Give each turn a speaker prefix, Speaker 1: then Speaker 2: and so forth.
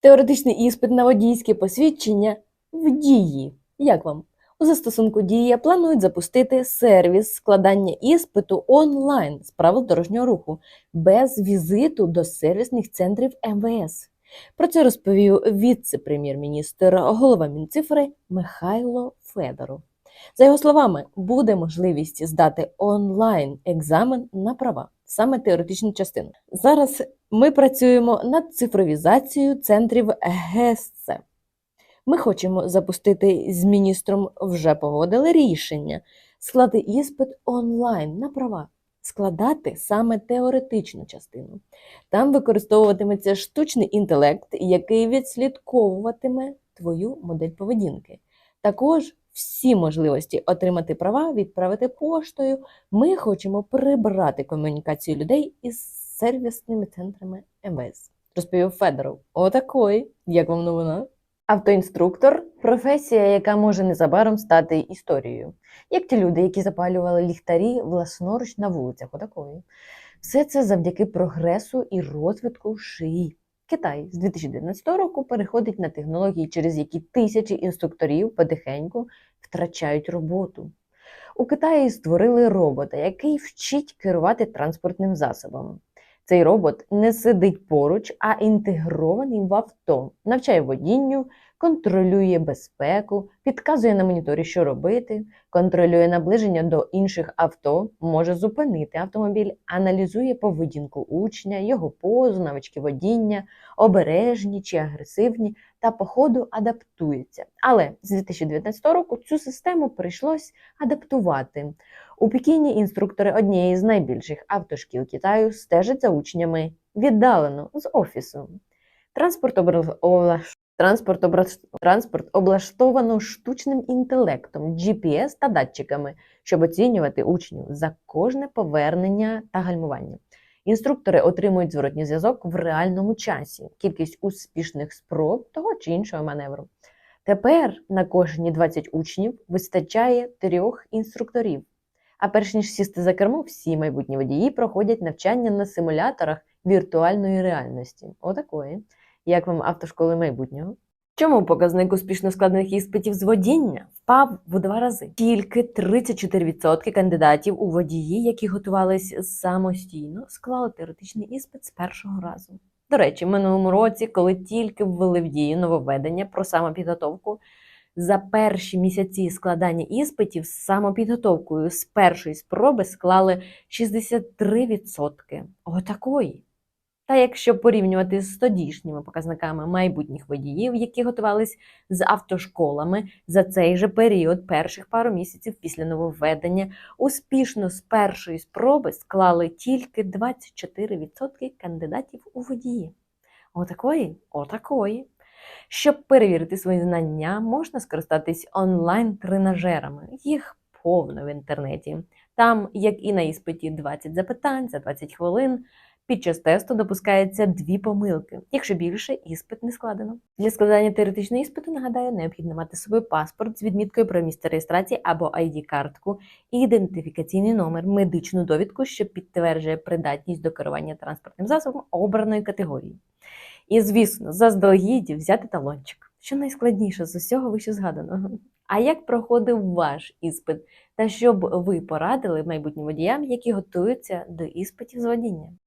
Speaker 1: Теоретичний іспит на водійське посвідчення в дії. Як вам? У застосунку Дія планують запустити сервіс складання іспиту онлайн з правил дорожнього руху без візиту до сервісних центрів МВС. Про це розповів віце-прем'єр-міністр, голова Мінцифри Михайло Федоров. За його словами, буде можливість здати онлайн екзамен на права, саме теоретичну частину. Зараз ми працюємо над цифровізацією центрів ГЕСЦ. Ми хочемо запустити з міністром вже погодили рішення склати іспит онлайн на права, складати саме теоретичну частину. Там використовуватиметься штучний інтелект, який відслідковуватиме твою модель поведінки. Також всі можливості отримати права, відправити поштою. Ми хочемо прибрати комунікацію людей із сервісними центрами МВС. Розповів Федоров. Отакої, як вам новина? Автоінструктор професія, яка може незабаром стати історією, як ті люди, які запалювали ліхтарі власноруч на вулицях. Отакої. Все це завдяки прогресу і розвитку шиї. Китай з 2019 року переходить на технології, через які тисячі інструкторів потихеньку втрачають роботу. У Китаї створили робота, який вчить керувати транспортним засобом. Цей робот не сидить поруч, а інтегрований в авто, навчає водінню, контролює безпеку, підказує на моніторі, що робити, контролює наближення до інших авто, може зупинити автомобіль, аналізує поведінку учня, його позу, навички водіння, обережні чи агресивні, та по ходу адаптується. Але з 2019 року цю систему прийшлось адаптувати. У Пекіні інструктори однієї з найбільших автошкіл Китаю стежать за учнями віддалено з офісу. Транспорт, обра- облаш- Транспорт, Транспорт облаштовано штучним інтелектом, GPS та датчиками, щоб оцінювати учнів за кожне повернення та гальмування. Інструктори отримують зворотній зв'язок в реальному часі, кількість успішних спроб того чи іншого маневру. Тепер на кожні 20 учнів вистачає трьох інструкторів. А перш ніж сісти за кермо, всі майбутні водії проходять навчання на симуляторах віртуальної реальності. Отакої. Як вам автошколи майбутнього? Чому показник успішно складених іспитів з водіння впав в два рази? Тільки 34% кандидатів у водії, які готувалися самостійно, склали теоретичний іспит з першого разу. До речі, в минулому році, коли тільки ввели в дію нововведення про самопідготовку, за перші місяці складання іспитів з самопідготовкою з першої спроби склали 63%. Отакої. Та якщо порівнювати з тодішніми показниками майбутніх водіїв, які готувались з автошколами за цей же період перших пару місяців після нововведення, успішно з першої спроби склали тільки 24% кандидатів у водії. Отакої, отакої. Щоб перевірити свої знання, можна скористатись онлайн-тренажерами. Їх повно в інтернеті. Там, як і на іспиті, 20 запитань за 20 хвилин. Під час тесту допускається дві помилки, якщо більше іспит не складено. Для складання теоретичного іспиту, нагадаю, необхідно мати з собою паспорт з відміткою про місце реєстрації або ID-картку, ідентифікаційний номер, медичну довідку, що підтверджує придатність до керування транспортним засобом обраної категорії. І, звісно, заздалегідь взяти талончик, що найскладніше з усього вище згаданого. А як проходив ваш іспит? Та що б ви порадили майбутнім водіям, які готуються до іспитів з водіння?